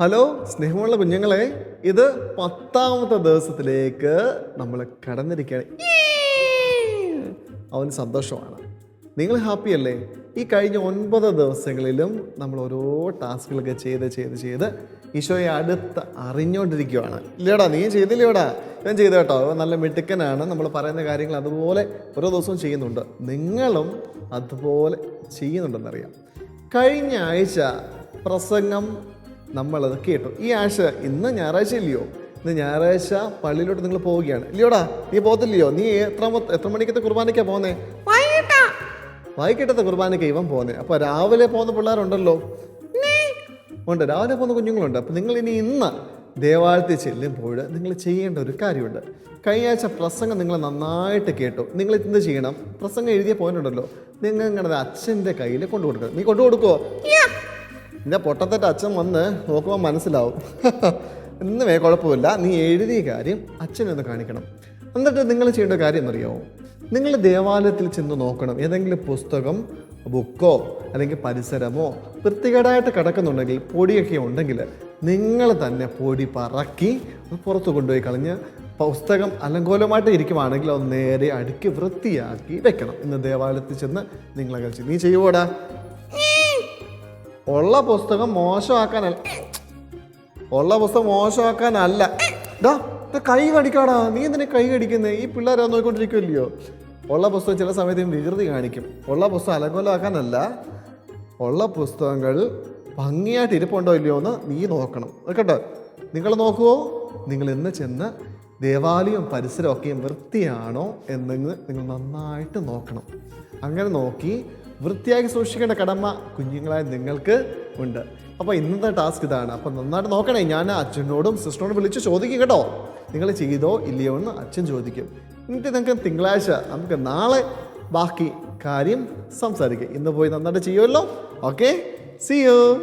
Hello സ്നേഹമുള്ള കുഞ്ഞുങ്ങളെ ഇത് പത്താമത്തെ ദിവസത്തിലേക്ക് നമ്മൾ കടന്നിരിക്കുകയാണ്. അവന് സന്തോഷമാണ്. നിങ്ങൾ ഹാപ്പി അല്ലേ? ഈ കഴിഞ്ഞ ഒൻപത് ദിവസങ്ങളിലും നമ്മൾ ഓരോ ടാസ്കുകളൊക്കെ ചെയ്ത് ചെയ്ത് ചെയ്ത് ഈശോയെ അടുത്ത് അറിഞ്ഞുകൊണ്ടിരിക്കുകയാണ് ഇല്ലടാ നീ ചെയ്തില്ലേടാ? ഞാൻ ചെയ്തു കേട്ടോ. നല്ല മിടുക്കനാണ്. നമ്മൾ പറയുന്ന കാര്യങ്ങൾ അതുപോലെ ഓരോ ദിവസവും ചെയ്യുന്നുണ്ട്. നിങ്ങളും അതുപോലെ ചെയ്യുന്നുണ്ടെന്നറിയാം. കഴിഞ്ഞ ആഴ്ച പ്രസംഗം നമ്മളത് കേട്ടു. ഈ ആഴ്ച ഇന്ന് ഞായറാഴ്ച ഇല്ലയോ? ഇന്ന് ഞായറാഴ്ച പള്ളിയിലോട്ട് നിങ്ങൾ പോവുകയാണ്. ഇല്ലയോടാ നീ പോകത്തില്ലയോ? നീ എത്ര എത്ര മണിക്കത്തെ കുർബാനയ്ക്കാ പോന്നേ വൈകിട്ടത്തെ കുർബാനയ്ക്ക് ഇവൻ പോന്നെ അപ്പൊ രാവിലെ പോകുന്ന പിള്ളേരുണ്ടല്ലോ. ഉണ്ട് രാവിലെ പോകുന്ന കുഞ്ഞുങ്ങളുണ്ട്. അപ്പൊ നിങ്ങൾ ഇനി ഇന്ന് ദേവാലയത്തിൽ ചെല്ലുമ്പോൾ നിങ്ങൾ ചെയ്യേണ്ട ഒരു കാര്യമുണ്ട്. കഴിഞ്ഞ ആഴ്ച പ്രസംഗം നിങ്ങൾ നന്നായിട്ട് കേട്ടു. നിങ്ങൾ എന്ത് ചെയ്യണം? പ്രസംഗം എഴുതിയ പോയിന്റ് ഉണ്ടല്ലോ. നിങ്ങൾ നിങ്ങളുടെ അച്ഛന്റെ കയ്യിൽ കൊണ്ടു കൊടുക്കണം നീ കൊണ്ടു കൊടുക്കുവോ നിന്റെ പൊട്ടത്തെട്ട് അച്ഛൻ വന്ന് നോക്കുമ്പോൾ മനസ്സിലാവും. ഇന്ന് വേ കുഴപ്പമില്ല. നീ എഴുതിയ കാര്യം അച്ഛനൊന്ന് കാണിക്കണം. എന്നിട്ട് നിങ്ങൾ ചെയ്യേണ്ട കാര്യം എന്നറിയാമോ നിങ്ങൾ ദേവാലയത്തിൽ ചെന്ന് നോക്കണം. ഏതെങ്കിലും പുസ്തകം ബുക്കോ അല്ലെങ്കിൽ പരിസരമോ വൃത്തികേടായിട്ട് കിടക്കുന്നുണ്ടെങ്കിൽ പൊടിയൊക്കെ ഉണ്ടെങ്കിൽ നിങ്ങൾ തന്നെ പൊടി പറക്കി പുറത്ത് കൊണ്ടുപോയി കളഞ്ഞ് പുസ്തകം അലങ്കോലമായിട്ട് ഇരിക്കുവാണെങ്കിൽ അത് നേരെ അടുക്കി വൃത്തിയാക്കി വെക്കണം. ഇന്ന് ദേവാലയത്തിൽ ചെന്ന് നിങ്ങളെ ചെയ്യും നീ ചെയ്യുവോടാ? ഉള്ള പുസ്തകം മോശമാക്കാനല്ല. ഉള്ള പുസ്തകം മോശമാക്കാനല്ല. ഡാ കൈ കടിക്കാടാ. നീ എന്തിനാ കൈ കടിക്കുന്നത് ഈ പിള്ളേരെ നോക്കിക്കൊണ്ടിരിക്കുമല്ലയോ ഉള്ള പുസ്തകം ചില സമയത്ത് വികൃതി കാണിക്കും. ഉള്ള പുസ്തകം അലങ്കോലമാക്കാനല്ല. ഉള്ള പുസ്തകങ്ങൾ ഭംഗിയായിട്ട് ഇരിപ്പുണ്ടോ ഇല്ലയോ എന്ന് നീ നോക്കണം. കേട്ടോ? നിങ്ങൾ നോക്കുവോ? നിങ്ങൾ ഇന്ന് ചെന്ന് ദേവാലയവും പരിസരമൊക്കെയും വൃത്തിയാണോ എന്നെന്ന് നിങ്ങൾ നന്നായിട്ട് നോക്കണം. അങ്ങനെ നോക്കി വൃത്തിയാക്കി സൂക്ഷിക്കേണ്ട കടമ കുഞ്ഞുങ്ങളായ നിങ്ങൾക്ക് ഉണ്ട്. അപ്പോൾ ഇന്നത്തെ ടാസ്ക് ഇതാണ്. അപ്പോൾ നന്നായിട്ട് നോക്കണേ. ഞാൻ അച്ഛനോടും സിസ്റ്ററോടും വിളിച്ച് ചോദിക്കും കേട്ടോ. നിങ്ങൾ ചെയ്തോ ഇല്ലയോ എന്ന് അച്ഛൻ ചോദിക്കും. എന്നിട്ട് നിങ്ങൾക്ക് തിങ്കളാഴ്ച നമുക്ക് നാളെ ബാക്കി കാര്യം സംസാരിക്കാം. ഇന്ന് പോയി നന്നായിട്ട് ചെയ്യുമല്ലോ. Okay C U